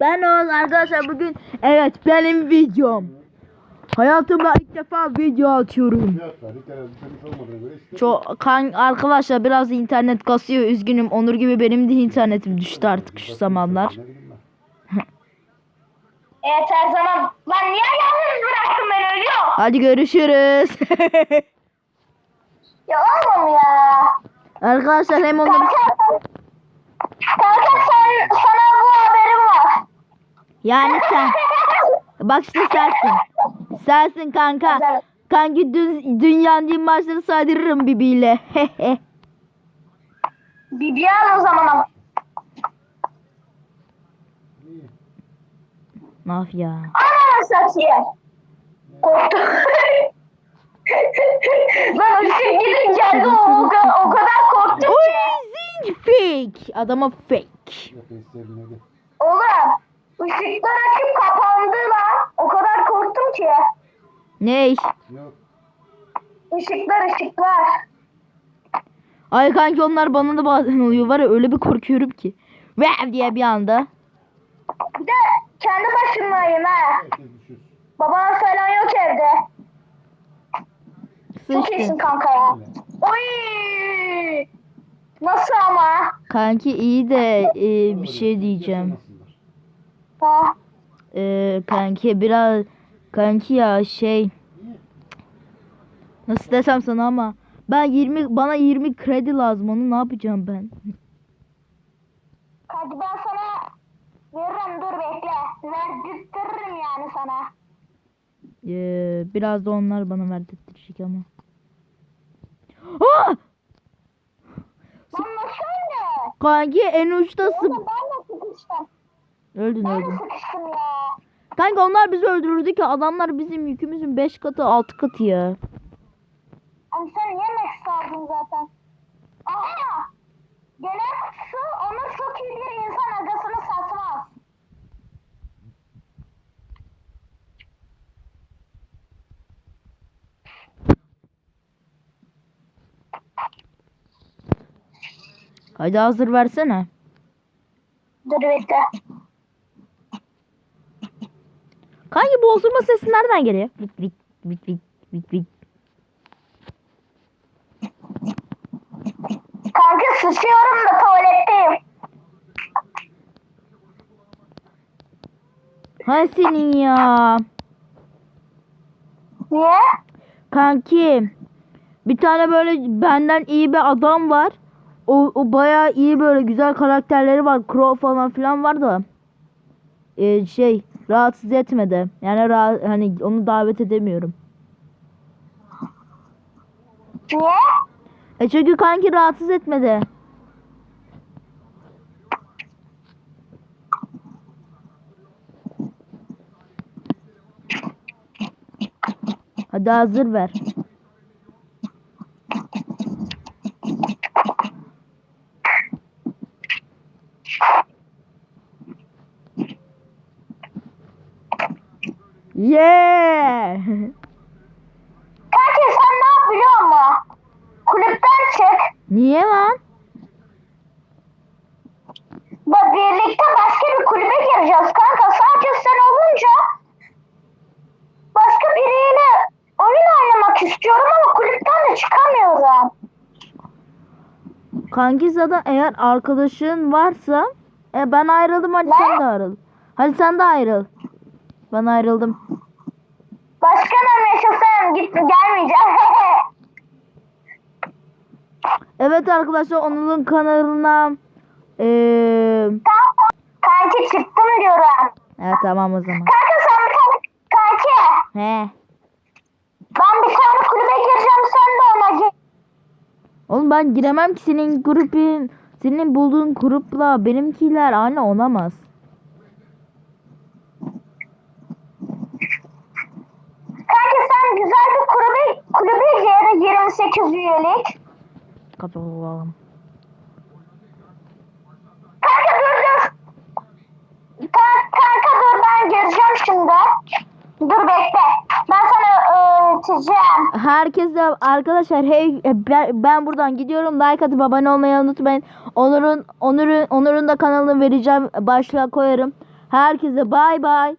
Ben Oğuz arkadaşlar bugün evet benim videom. Hayatımda ilk defa video atıyorum. İşte. Çok kan arkadaşlar biraz internet kasıyor üzgünüm. Onur gibi benim de internetim düştü artık şu zamanlar. Ben. Evet her zaman. Lan niye yalnız bıraktın beni ölüyor? Hadi görüşürüz. Ya oğlum ya. arkadaşlar hem Onur Kanka, kanka sen, sana bu haberim var. Yani sen bak işte sensin. Sensin kanka. Kanki dün dünyanın din maçları saydırırım bibiyle. Bibi al o zaman. Ne yap ya? Ananı satayım. Korktum. Lan ışık gidince o, o, ka- o kadar korktum Oy ki. zing fake. Adama fake. Oğlum ışıklar açıp kapandı lan. O kadar korktum ki. Ney? Yok. Işıklar ışıklar. Ay kanki onlar bana da bazen oluyor var ya öyle bir korkuyorum ki. Vev diye bir anda. Bir de kendi başımayım ha. Babam falan yok evde. Çok iyisin kanka ya. Oy! Nasıl ama? Kanki iyi de e, bir şey diyeceğim. Yaşamasınlar. Ha. E, kanki biraz kanki ya şey nasıl desem sana ama ben 20 bana 20 kredi lazım onu ne yapacağım ben? Hadi ben sana veririm dur bekle. Verdirtirim yani sana. E, biraz da onlar bana verdirtecek ama. Ah! Lan nasıl öyle? Kanki en uçta sıp Oğlum ben de sıkıştım. Öldün öldün. Kanka onlar bizi öldürürdü ki adamlar bizim yükümüzün 5 katı 6 katı ya. Ama sen niye Max aldın zaten? Aha! Gelen kutusu onu çok iyi bir insan agasını satmaz. Hadi hazır versene. Dur bekle. Kanki bu osurma sesi nereden geliyor? Vik vik vik vik vik vik. Kanka sıçıyorum da tuvaletteyim. Hay senin ya. Niye? Kanki bir tane böyle benden iyi bir adam var. O, o bayağı iyi böyle güzel karakterleri var. Crow falan filan var da. Ee, şey rahatsız etmedi. Yani ra- hani onu davet edemiyorum. Niye? E çünkü kanki rahatsız etmedi. Hadi hazır ver. Yeah! Kanka sen ne yap biliyor musun? Kulüpten çık. Niye lan? Bak birlikte başka bir kulübe gireceğiz kanka. Sadece sen olunca başka biriyle oyun oynamak istiyorum ama kulüpten de çıkamıyorum. Kanki zaten eğer arkadaşın varsa e ben ayrıldım hadi Ne? sen de ayrıl. Hadi sen de ayrıl. Ben ayrıldım. Başkanım yaşasın git gelmeyeceğim. Evet arkadaşlar Onur'un kanalına eee kanki çıktım diyorum. evet tamam o zaman. Kanka sen bir tane kanki. He. Ben bir tane kulübe gireceğim sen de ona gir. Oğlum ben giremem ki senin grupun senin bulduğun grupla benimkiler aynı olamaz. 98 üyelik. Kapatalım. Kanka dur dur. Kanka, kanka dur ben gireceğim şimdi. Dur bekle. Ben sana öğreteceğim. Herkese arkadaşlar hey e, ben, ben buradan gidiyorum. Like atıp abone olmayı unutmayın. Onur'un Onur'un Onur'un da kanalını vereceğim. Başlığa koyarım. Herkese bay bay.